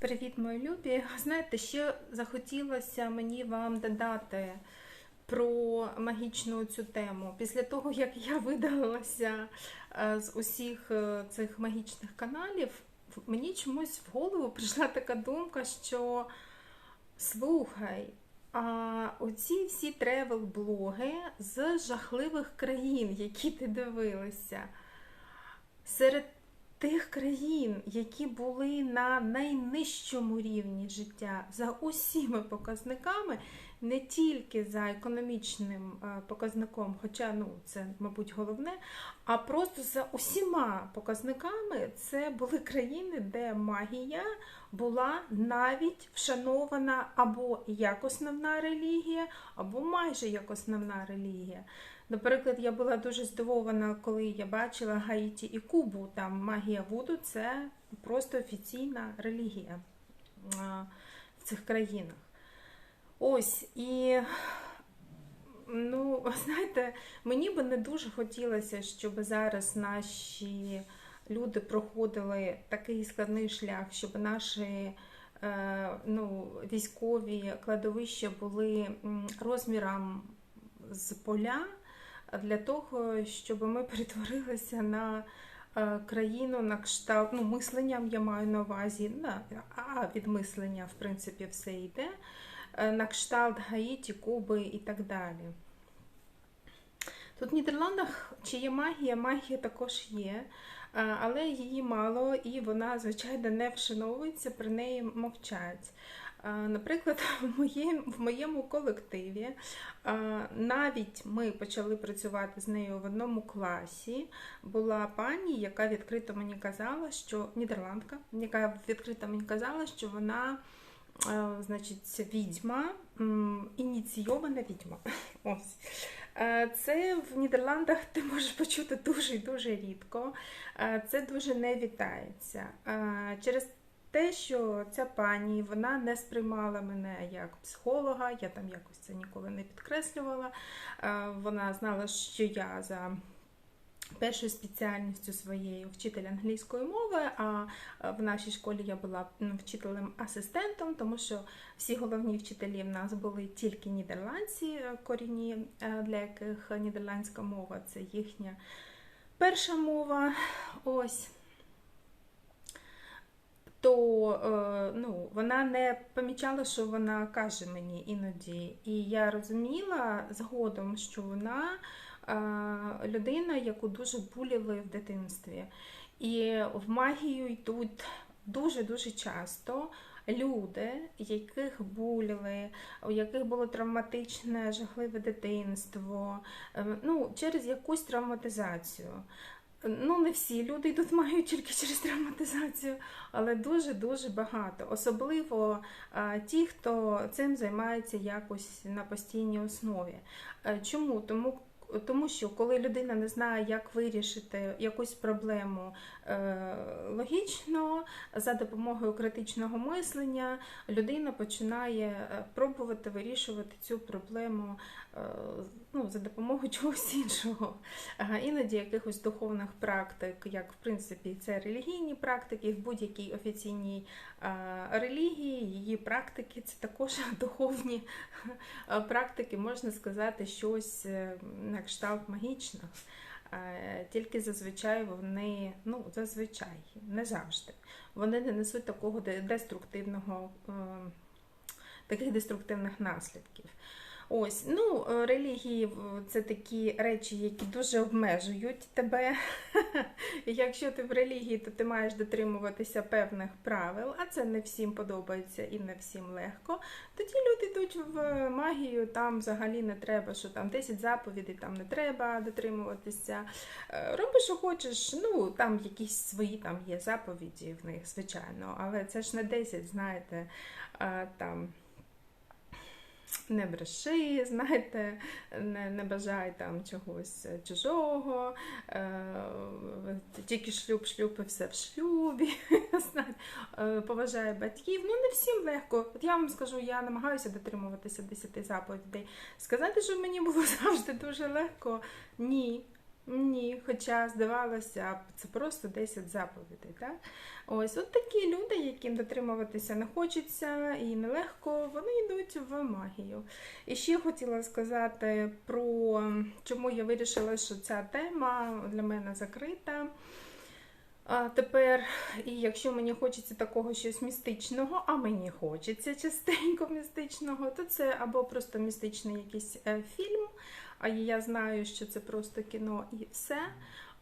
Привіт, мої любі. Знаєте, ще захотілося мені вам додати про магічну цю тему. Після того, як я видалилася е, з усіх е, цих магічних каналів, мені чомусь в голову прийшла така думка, що слухай, а оці всі тревел-блоги з жахливих країн, які ти дивилася, серед тих країн, які були на найнижчому рівні життя за усіма показниками, не тільки за економічним е, показником, хоча ну це, мабуть, головне, а просто за усіма показниками це були країни, де магія була навіть вшанована або як основна релігія, або майже як основна релігія. Наприклад, я була дуже здивована, коли я бачила Гаїті і Кубу. Там магія Вуду це просто офіційна релігія в цих країнах. Ось і. Ну, знаєте, мені би не дуже хотілося, щоб зараз наші люди проходили такий складний шлях, щоб наші е, ну, військові кладовища були розміром з поля для того, щоб ми перетворилися на е, країну на кшталт, ну, мисленням я маю на увазі, на, а від мислення, в принципі, все йде, на кшталт Гаїті, Куби і так далі. Тут в Нідерландах чи є магія, магія також є, е, але її мало і вона, звичайно, не вшановується, про неї мовчать. Е, Наприклад, в моєму, в моєму колективі е, навіть ми почали працювати з нею в одному класі. Була пані, яка відкрито мені казала, що Нідерландка, яка відкрито мені казала, що вона е, значить, відьма, ініційована відьма. Ось. Е, Це в Нідерландах ти можеш почути дуже і дуже рідко. Е, Це дуже не вітається. Е, Через те, що ця пані вона не сприймала мене як психолога, я там якось це ніколи не підкреслювала. Е, Вона знала, що я за першою спеціальністю своєю вчитель англійської мови, а в нашій школі я була вчителем-асистентом, тому що всі головні вчителі в нас були тільки нідерландці, е, корінні, е, для яких нідерландська мова це їхня перша мова. Ось то е, ну, вона не помічала, що вона каже мені іноді. І я розуміла згодом, що вона людина, яку дуже буліли в дитинстві. І в магію йдуть дуже-дуже часто люди, яких буліли, у яких було травматичне, жахливе дитинство, е, ну, через якусь травматизацію. Ну, не всі люди йдуть мають тільки через травматизацію, але дуже-дуже багато. Особливо а, ті, хто цим займається якось на постійній основі. Е, Чому? Тому, тому що коли людина не знає, як вирішити якусь проблему е, логічно, за допомогою критичного мислення, людина починає е, пробувати вирішувати цю проблему е, ну, за допомогою чогось іншого. Іноді якихось духовних практик, як в принципі це релігійні практики, в будь-якій офіційній релігії, її практики це також духовні практики, можна сказати, щось на кшталт магічних. Е, Тільки зазвичай вони, ну зазвичай, не завжди, вони не несуть такого деструктивного, е, таких деструктивних наслідків. Ось, ну, е, релігії це такі речі, які дуже обмежують тебе. Якщо ти в релігії, то ти маєш дотримуватися певних правил, а це не всім подобається і не всім легко. Тоді люди йдуть в магію, там взагалі не треба, що там 10 заповідей, там не треба дотримуватися. Е, Роби, що хочеш, ну там якісь свої там є заповіді в них, звичайно, але це ж не 10, знаєте, там не бреши, знаєте, не, не бажай там чогось чужого, е, тільки шлюб, шлюб і все в шлюбі, знаєте, е, поважає батьків. Ну, не всім легко. От я вам скажу, я намагаюся дотримуватися 10 заповідей. Сказати, що мені було завжди дуже легко, ні. Ні, хоча здавалося це просто 10 заповідей. Так? Ось от такі люди, яким дотримуватися не хочеться і нелегко, вони йдуть в магію. І ще хотіла сказати про чому я вирішила, що ця тема для мене закрита. А тепер, і якщо мені хочеться такого щось містичного, а мені хочеться частенько містичного, то це або просто містичний якийсь е, фільм, а я знаю, що це просто кіно і все.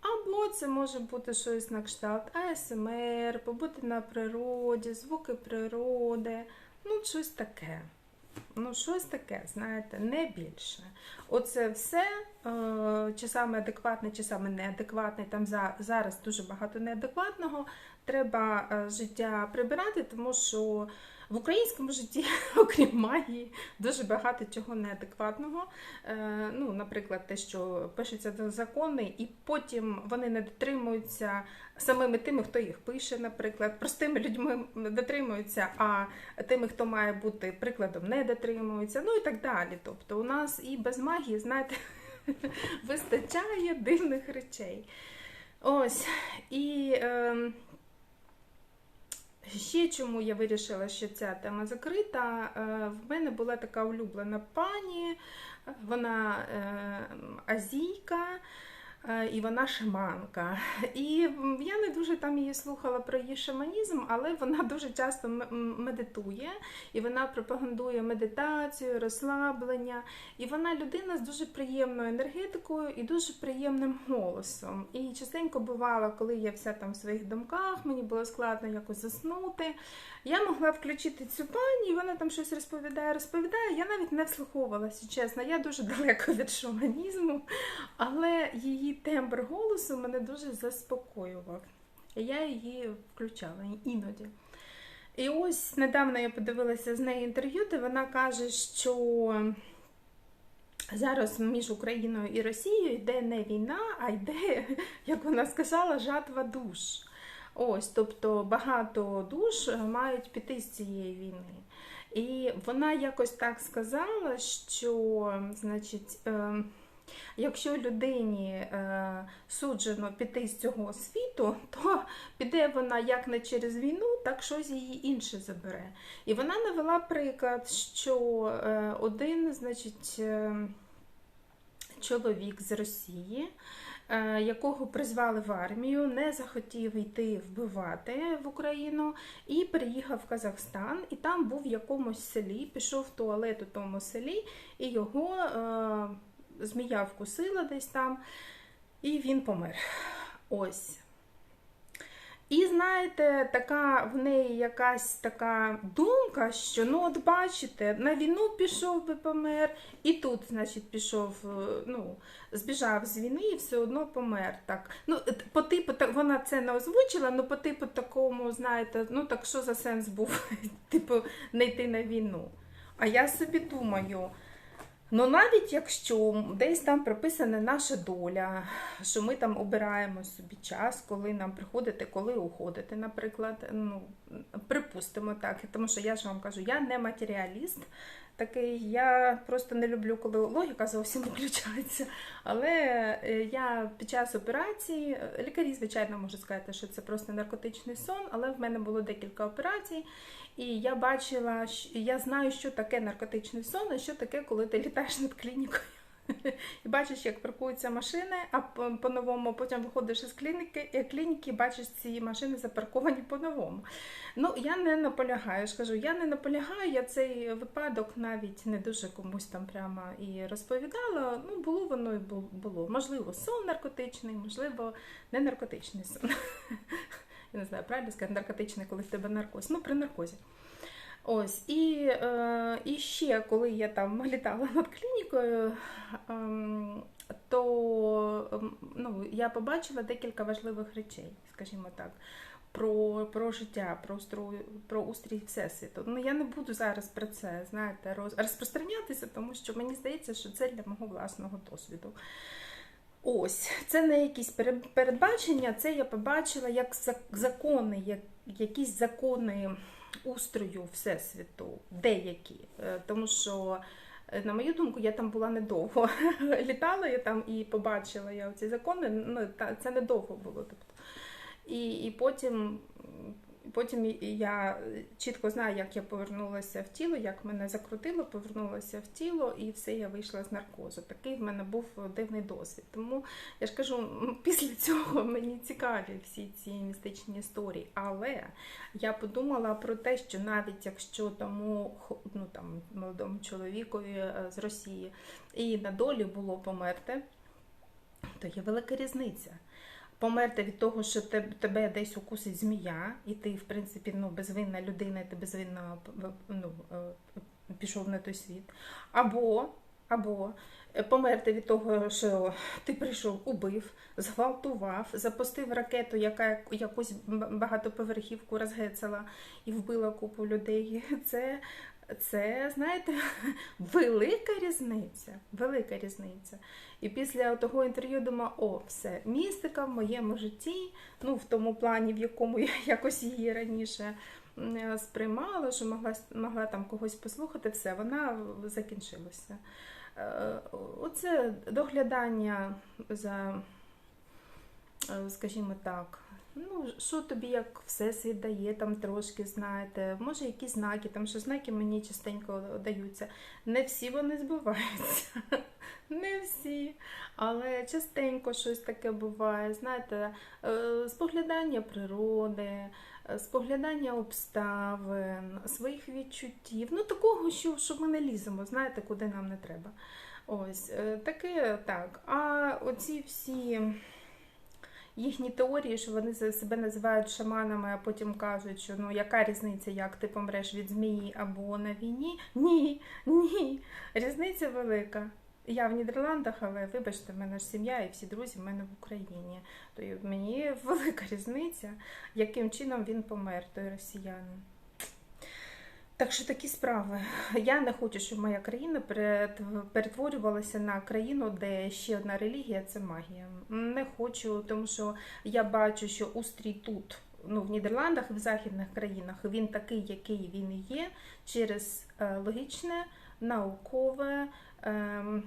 Або це може бути щось на кшталт АСМР, побути на природі, звуки природи, ну щось таке. Ну, щось таке, знаєте, не більше. Оце все е, часами адекватне, часами неадекватне. Там за, зараз дуже багато неадекватного. Треба е, життя прибирати, тому що в українському житті, окрім магії, дуже багато чого неадекватного. Е, ну, Наприклад, те, що пишуться закони, і потім вони не дотримуються самими тими, хто їх пише, наприклад, простими людьми дотримуються, а тими, хто має бути прикладом, не дотримуються, ну і так далі. Тобто, у нас і без магії, знаєте, вистачає дивних речей. Ось. І. Е, Ще чому я вирішила, що ця тема закрита. Е, в мене була така улюблена пані, вона е, азійка. Е, і вона шаманка. І я не дуже там її слухала про її шаманізм, але вона дуже часто медитує, і вона пропагандує медитацію, розслаблення. І вона людина з дуже приємною енергетикою і дуже приємним голосом. І частенько бувало, коли я вся там в своїх думках, мені було складно якось заснути. Я могла включити цю пані, і вона там щось розповідає, розповідає. Я навіть не вслуховувалася, чесно. Я дуже далеко від шаманізму, але її тембр голосу мене дуже заспокоював. Я її включала іноді. І ось недавно я подивилася з нею інтерв'ю, де вона каже, що зараз між Україною і Росією йде не війна, а йде, як вона сказала, жатва душ. Ось, тобто багато душ мають піти з цієї війни. І вона якось так сказала, що, значить, е, якщо людині е, суджено піти з цього світу, то піде вона як не через війну, так щось її інше забере. І вона навела приклад, що е, один, значить, чоловік з Росії. Е, якого призвали в армію, не захотів йти вбивати в Україну і приїхав в Казахстан, і там був в якомусь селі, пішов в туалет у тому селі, і його е, змія вкусила десь там, і він помер. Ось. І знаєте, така в неї якась така думка, що ну от бачите, на війну пішов би помер, і тут, значить, пішов, е, ну, збіжав з війни і все одно помер. так. Ну, по типу, Вона це не озвучила, але по типу такому, знаєте, ну так що за сенс був, типу, не йти на війну. А я собі думаю. Ну, навіть якщо десь там прописана наша доля, що ми там обираємо собі час, коли нам приходити, коли уходити, наприклад, ну, припустимо так, тому що я ж вам кажу, я не матеріаліст, такий. Я просто не люблю, коли логіка зовсім виключається. Але е, я під час операції, лікарі, звичайно, можуть сказати, що це просто наркотичний сон, але в мене було декілька операцій, і я бачила, я знаю, що таке наркотичний сон, і що таке, коли ти літаєш над клінікою. І бачиш, як паркуються машини, а по-новому потім виходиш із клініки, і клініки бачиш ці машини запарковані по-новому. Ну, я не наполягаю, ж кажу, я не наполягаю, я цей випадок навіть не дуже комусь там прямо і розповідала. Ну, було воно і було. Можливо, сон наркотичний, можливо, не наркотичний сон. Я не знаю, правильно сказати, наркотичний, коли в тебе наркоз. Ну, при наркозі. Ось, І е, і ще, коли я там літала над клінікою, е, то ем, ну, я побачила декілька важливих речей, скажімо так, про про життя, про устрій, про устрій Всесвіту. Ну, Я не буду зараз про це знаєте, роз, розпространятися, тому що мені здається, що це для мого власного досвіду. Ось, це не якісь передбачення, це я побачила як закони, як якісь закони устрою Всесвіту, деякі. Е, тому що Е, На мою думку, я там була недовго. Літала я там і побачила я ці закони. Ну, це недовго було. Тобто. І, і потім, потім я чітко знаю, як я повернулася в тіло, як мене закрутило, повернулася в тіло, і все, я вийшла з наркозу. Такий в мене був дивний досвід. Тому я ж кажу, після цього мені цікаві всі ці містичні історії. Але я подумала про те, що навіть якщо тому ну, там, молодому чоловікові е, з Росії і на долі було померти, то є велика різниця. Померти від того, що теб- тебе десь укусить змія, і ти, в принципі, ну, безвинна людина, і ти безвинно ну, е, пішов на той світ. Або, або е, померти від того, що ти прийшов, убив, зґвалтував, запустив ракету, яка якусь багатоповерхівку розгецала і вбила купу людей. Це, це знаєте, велика різниця. Велика різниця. І після того інтерв'ю думаю, о, все, містика в моєму житті, ну в тому плані, в якому я якось її раніше сприймала, що могла, могла там когось послухати, все, вона закінчилася. Е, Оце доглядання за, е, скажімо так, ну, що тобі як всесвіт дає, там трошки знаєте, може якісь знаки, там що знаки мені частенько даються. Не всі вони збуваються. Не всі. Але частенько щось таке буває. Знаєте, е, споглядання природи, е, споглядання обставин, своїх відчуттів. Ну, такого, що, що ми не ліземо, знаєте, куди нам не треба. Ось е, таке так. А оці всі їхні теорії, що вони себе називають шаманами, а потім кажуть, що ну яка різниця, як ти помреш від змії або на війні? Ні, ні. Різниця велика. Я в Нідерландах, але вибачте, в мене ж сім'я і всі друзі в мене в Україні. То мені велика різниця, яким чином він помер, той росіянин. Так що такі справи. Я не хочу, щоб моя країна перет- перетворювалася на країну, де ще одна релігія це магія. Не хочу, тому що я бачу, що устрій тут, ну в Нідерландах і в західних країнах, він такий, який він є, через е, логічне, наукове. ем,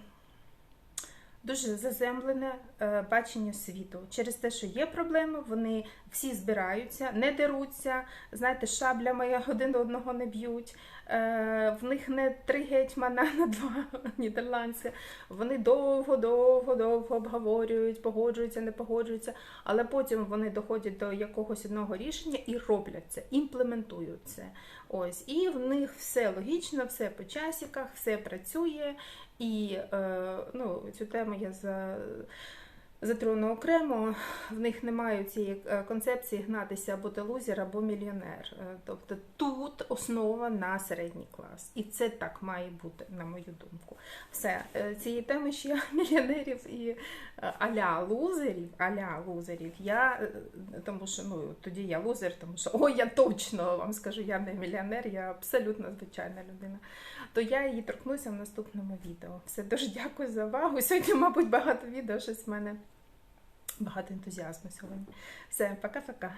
Дуже заземлене е, бачення світу. Через те, що є проблеми, вони всі збираються, не деруться, знаєте, шаблями один одного не б'ють. Е, в них не три гетьмана на два нідерландці. Вони довго, довго, довго обговорюють, погоджуються, не погоджуються, але потім вони доходять до якогось одного рішення і роблять це, імплементують це. Ось, і в них все логічно, все по часиках, все працює. І е, ну, цю тему я за, затрону окремо. В них немає цієї е, концепції гнатися або ти лузер, або мільйонер. Е, Тобто тут основа на середній клас. І це так має бути, на мою думку. Все, е, цієї теми ще мільйонерів і аля лузерів, аля лузерів. Я тому що ну тоді я лузер, тому що о, я точно вам скажу, я не мільйонер, я абсолютно звичайна людина. То я її торкнуся в наступному відео. Все дуже дякую за увагу. Сьогодні, мабуть, багато відео, щось в мене багато ентузіазму сьогодні. Все, пока-пока.